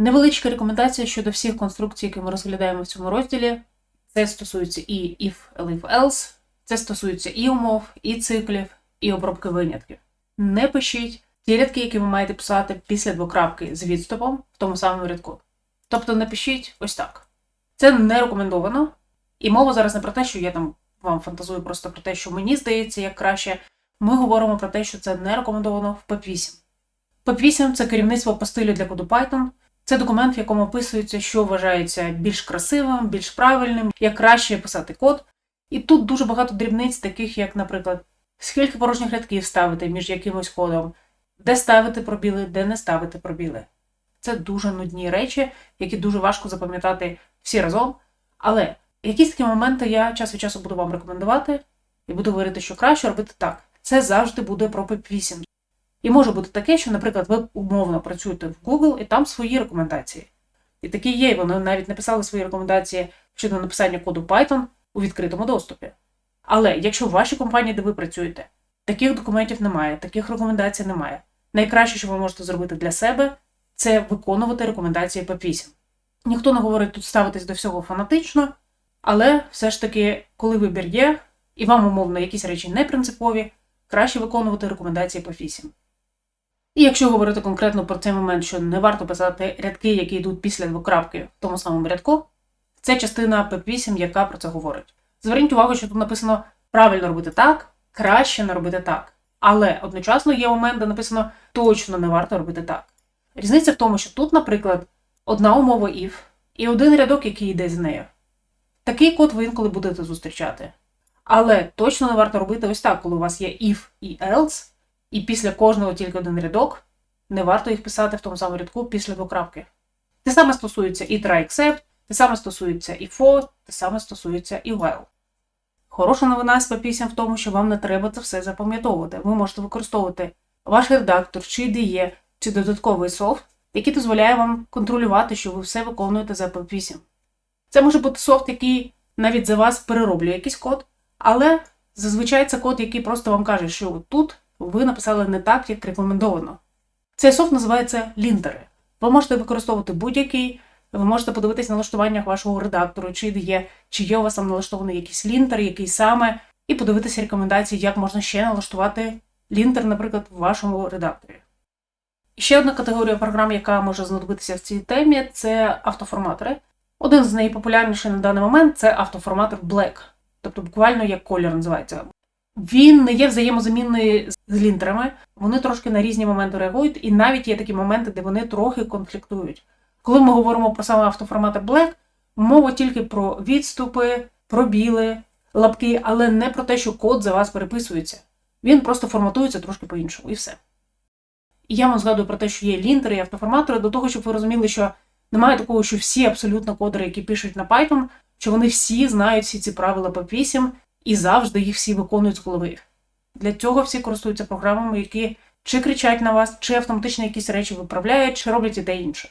Невеличка рекомендація щодо всіх конструкцій, які ми розглядаємо в цьому розділі. Це стосується і if, elif, else, це стосується і умов, і циклів, і обробки винятків. Не пишіть ті рядки, які ви маєте писати після двокрапки з відступом в тому самому рядку. Тобто напишіть ось так. Це не рекомендовано. І мова зараз не про те, що я там вам фантазую просто про те, що мені здається як краще. Ми говоримо про те, що це не рекомендовано в PEP8. PEP8 – це керівництво по стилю для коду Python. Це документ, в якому описується, що вважається більш красивим, більш правильним, як краще писати код. І тут дуже багато дрібниць, таких як, наприклад, скільки порожніх рядків ставити між якимось кодом, де ставити пробіли, де не ставити пробіли. Це дуже нудні речі, які дуже важко запам'ятати всі разом. Але якісь такі моменти я час від часу буду вам рекомендувати і буду говорити, що краще робити так. Це завжди буде про PEP8. І може бути таке, що, наприклад, ви умовно працюєте в Google і там свої рекомендації. І такі є, вони навіть написали свої рекомендації щодо написання коду Python у відкритому доступі. Але якщо в вашій компанії, де ви працюєте, таких документів немає, таких рекомендацій немає. Найкраще, що ви можете зробити для себе, це виконувати рекомендації PEP8. Ніхто не говорить тут ставитись до всього фанатично, але все ж таки, коли вибір є, і вам умовно якісь речі не принципові, краще виконувати рекомендації PEP8. І якщо говорити конкретно про цей момент, що не варто писати рядки, які йдуть після двокрапки в тому самому рядку, це частина PEP8, яка про це говорить. Зверніть увагу, що тут написано правильно робити так, краще не робити так. Але одночасно є момент, де написано точно не варто робити так. Різниця в тому, що тут, наприклад, одна умова if і один рядок, який йде з нею. Такий код ви інколи будете зустрічати. Але точно не варто робити ось так, коли у вас є if і else, і після кожного тільки один рядок, не варто їх писати в тому самому рядку після двокрапки. Те саме стосується і try except, те саме стосується і for, те саме стосується і while. Хороша новина з PEP8 в тому, що вам не треба це все запам'ятовувати. Ви можете використовувати ваш редактор, чи IDE, чи додатковий софт, який дозволяє вам контролювати, що ви все виконуєте за PEP8. Це може бути софт, який навіть за вас перероблює якийсь код, але зазвичай це код, який просто вам каже, що тут ви написали не так, як рекомендовано. Цей софт називається лінтери. Ви можете використовувати будь-який, ви можете подивитись на налаштуваннях вашого редактору, чи є, чи є у вас там налаштований якийсь лінтер, який саме, і подивитися рекомендації, як можна ще налаштувати лінтер, наприклад, в вашому редакторі. Ще одна категорія програм, яка може знадобитися в цій темі, це автоформатори. Один з найпопулярніших на даний момент це автоформатор Black, тобто буквально як колір називається. Він не є взаємозамінний з лінтерами, вони трошки на різні моменти реагують, і навіть є такі моменти, де вони трохи конфліктують. Коли ми говоримо про саме автоформатор Black, мова тільки про відступи, пробіли, лапки, але не про те, що код за вас переписується. Він просто форматується трошки по-іншому, і все. І я вам згадую про те, що є лінтери і автоформатори, до того, щоб ви розуміли, що немає такого, що всі абсолютно кодери, які пишуть на Python, що вони всі знають всі ці правила PEP8 і завжди їх всі виконують з голови. Для цього всі користуються програмами, які чи кричать на вас, чи автоматично якісь речі виправляють, чи роблять і те інше.